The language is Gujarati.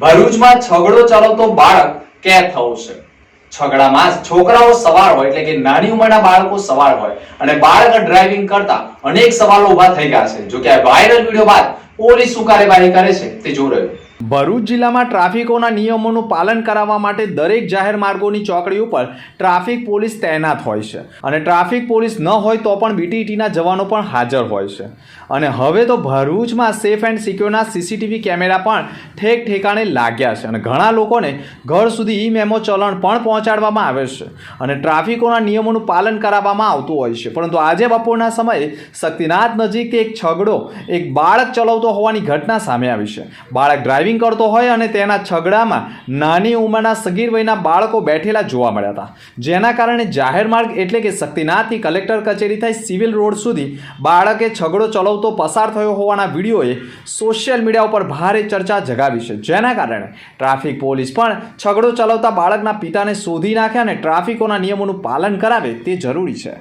ભરૂચમાં છગડો ચલાવતો બાળક કેદ થયો છે. છગડામાં છોકરાઓ સવાર હોય એટલે કે નાની ઉંમરના બાળકો સવાર હોય અને બાળક ડ્રાઇવિંગ કરતા અનેક સવાલો ઊભા થઈ ગયા છે. જો કે આ વાયરલ વીડિયો બાદ પોલીસ શું કાર્યવાહી કરે છે તે જોઈ રહ્યું. ભરૂચ જિલ્લામાં ટ્રાફિકોના નિયમોનું પાલન કરાવવા માટે દરેક જાહેર માર્ગોની ચોકડી ઉપર ટ્રાફિક પોલીસ તૈનાત હોય છે. અને ટ્રાફિક પોલીસ ન હોય તો પણ બીટીટીના જવાનો પણ હાજર હોય છે. અને હવે તો ભરૂચમાં સેફ એન્ડ સિક્યોરના સીસીટીવી કેમેરા પણ ઠેક ઠેકાણે લાગ્યા છે અને ઘણા લોકોને ઘર સુધી ઈ મેમો ચલણ પણ પહોંચાડવામાં આવે છે. અને ટ્રાફિકોના નિયમોનું પાલન કરાવવામાં આવતું હોય છે. પરંતુ આજે બપોરના સમયે શક્તિનાથ નજીક એક છગડો એક બાળક ચલાવતો હોવાની ઘટના સામે આવી છે. બાળક ડ્રાઇવિંગ કરતો હોય અને તેના છગડામાં નાની ઉંમરના સગીર વયના બાળકો બેઠેલા જોવા મળ્યા હતા. જેના કારણે જાહેર માર્ગ એટલે કે શક્તિનાથથી કલેક્ટર કચેરી થઈ સિવિલ રોડ સુધી બાળકે છગડો ચલાવતો પસાર થયો હોવાના વિડીયોએ સોશિયલ મીડિયા ઉપર ભારે ચર્ચા જગાવી છે. જેના કારણે ટ્રાફિક પોલીસ પણ છગડો ચલાવતા બાળકના પિતાને શોધી નાખે અને ટ્રાફિકોના નિયમોનું પાલન કરાવે તે જરૂરી છે.